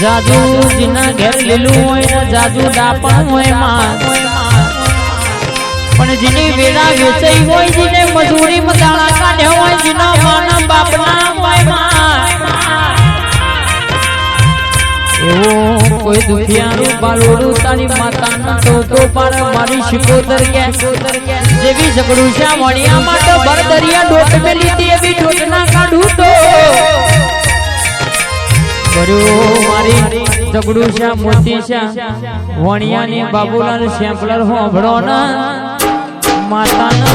જાદુ જીના ઘેર લીલું હોય ને જાદુ ડાપણ હોયમાં. પણ જેની વેળા વેચાઈ હોય, જીને મજૂરી મદાળા કાઢ્યા હોય, જીના માના બાપના હોયમાં. એવો કોઈ દુખિયાનું બાલોડું તારી માતાના તો પાર મારી શિકોતર કે. જેવી ઝઘડું છે વણિયા માટે ભર દરિયા ડોટ મેલી એવી ડોટ ના કાઢું તો. કર્યું મારી ઝઘડું છે મોતી છે. વણિયાની બાબુલાલ સેમ્પલર હોભળો ના માતાના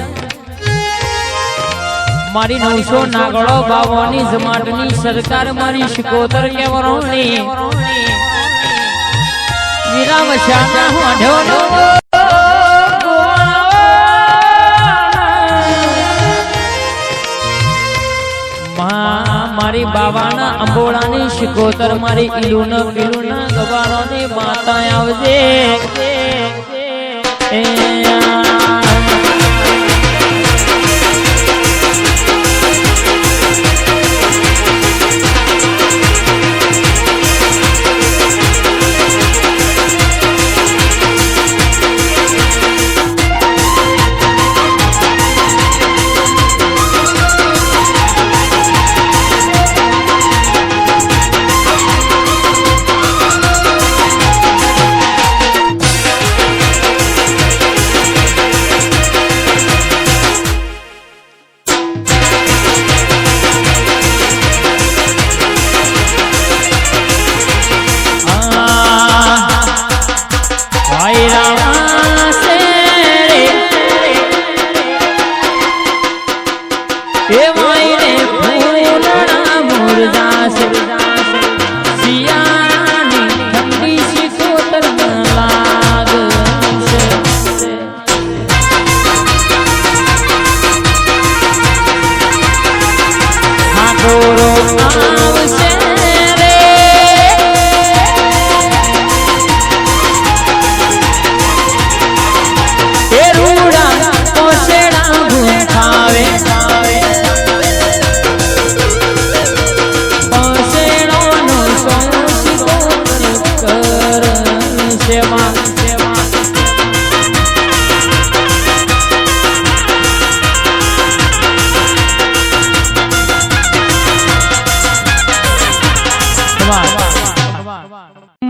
મારી નવસો નાગડો બાવાની જમાટની સરકાર મારી શિકોતર કેવરોની. વરોણી વીરા વશાના હોઢો મારી બાવાના અંબોળાની શિકોતર મારી ઈલુન પીલુન ગવારોની માતા આવજે. એ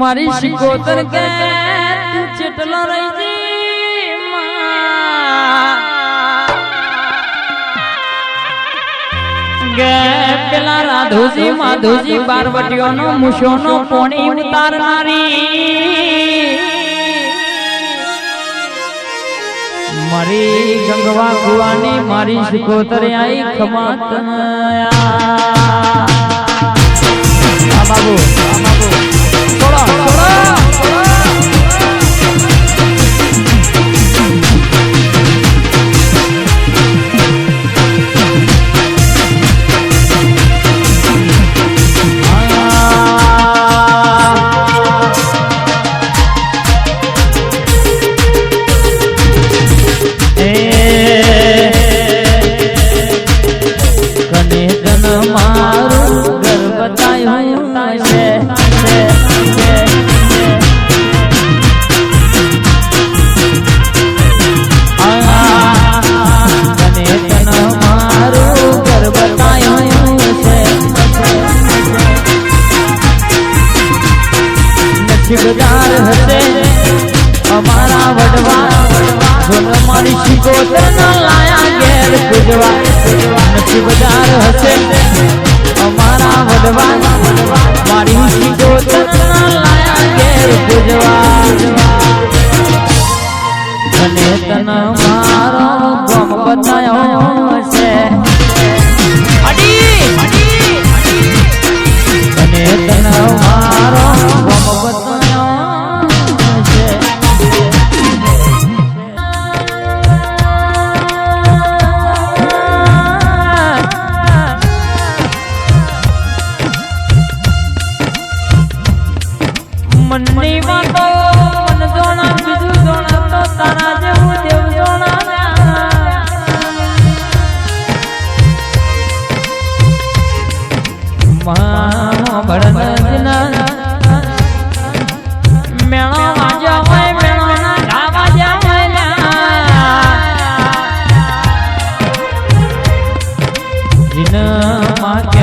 મારી શિકોતર કે તું ચેટલો રહી જી ગે પેલા રાધોજી માધોજી બારવટીઓનો મુશોનો પોણી ઉતારનારી. મારી ગંગવા કુવાની મારી શિકોતર આઈ ખમા બાબુ બાબુ. 走了走了。moment.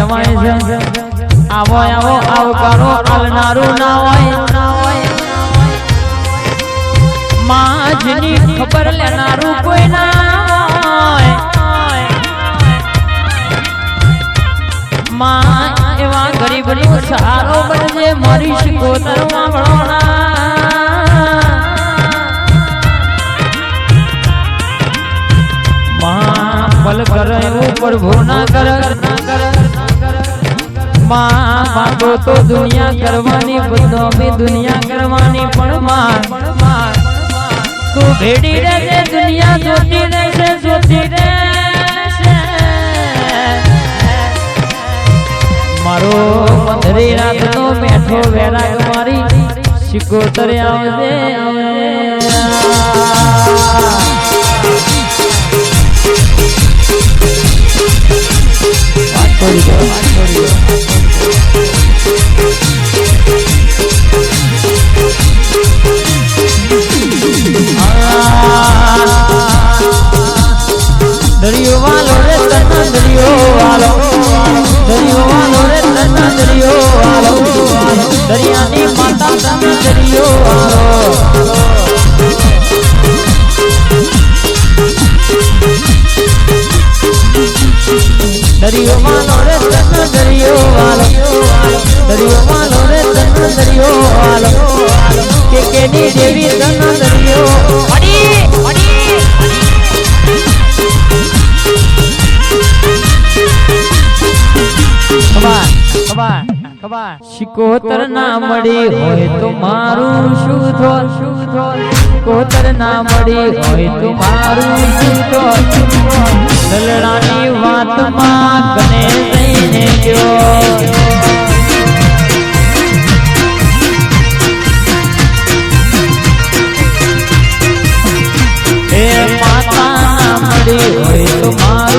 કહેવાય છે. આવો આવો આવકારો આવનારું ના હોય. માજની ખબર લેનારું કોઈ ના હોય. માં એવા ગરીબનો સહારો બનજે મારી શિકોતર વળોણા પલ કર એવું પ્રભુ ના કર. માં માંગો તો દુનિયા કરવાની બદનામી દુનિયા કરવાની, પણ માં, તું ભેડી રહેશે દુનિયા જોતી રહેશે જોતી રહેશે. મારો મધરી રાતનો બેઠો વેરાગ મારી, શિકોતર આવજે વાત દરિયો વાલો દરિયાની માતા તમે દરિયો વાલો દરિયો માનો રે તન દરિયો વાલો દરિયો માનો રે તન દરિયો વાલો કે કેની દેવી તન દરિયો ખબર શિકોતર ના મળી હોય તો મારું શું થોર શું થોર શિકોતર ના મળી હોય તો મારું શું થોર દલડાની વાતમાં કને જઈને ગયો એ માતા મળી હોય તો મારું